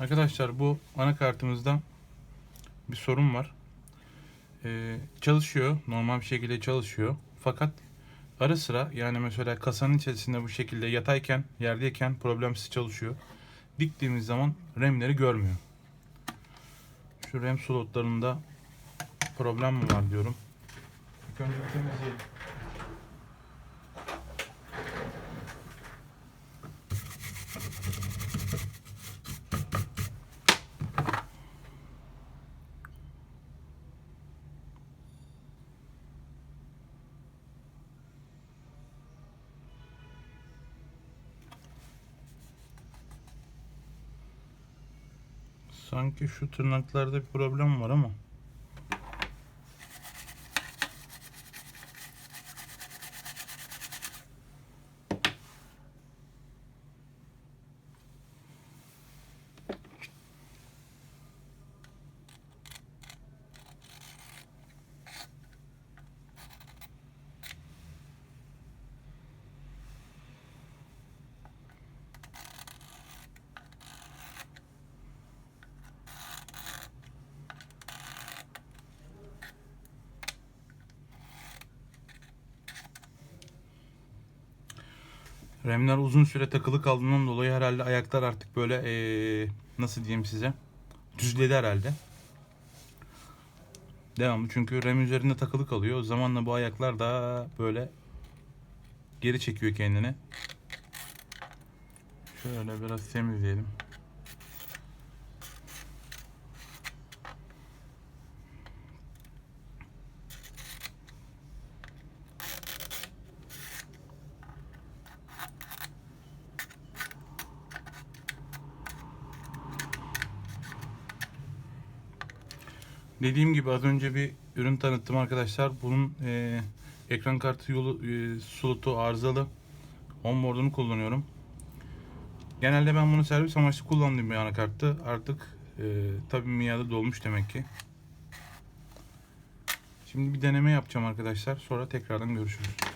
Arkadaşlar bu anakartımızda bir sorun var. Ee, çalışıyor. Normal bir şekilde çalışıyor. Fakat ara sıra yani mesela kasanın içerisinde bu şekilde yatayken, yerdeyken problemsiz çalışıyor. Diktiğimiz zaman RAM'leri görmüyor. Şu RAM slotlarında problem mi var diyorum. İlk önce temizleyelim. Sanki şu tırnaklarda bir problem var ama. RAM'ler uzun süre takılı kaldığından dolayı herhalde ayaklar artık böyle eee, nasıl diyeyim size düzledi herhalde. Devamlı çünkü RAM üzerinde takılı kalıyor. Zamanla bu ayaklar da böyle geri çekiyor kendini. Şöyle biraz temizleyelim. Dediğim gibi az önce bir ürün tanıttım arkadaşlar. Bunun e, ekran kartı yolu e, slotu arızalı. Onboard'unu kullanıyorum. Genelde ben bunu servis amaçlı kullandığım bir anakarttı. Artık e, tabii miadı dolmuş demek ki. Şimdi bir deneme yapacağım arkadaşlar. Sonra tekrardan görüşürüz.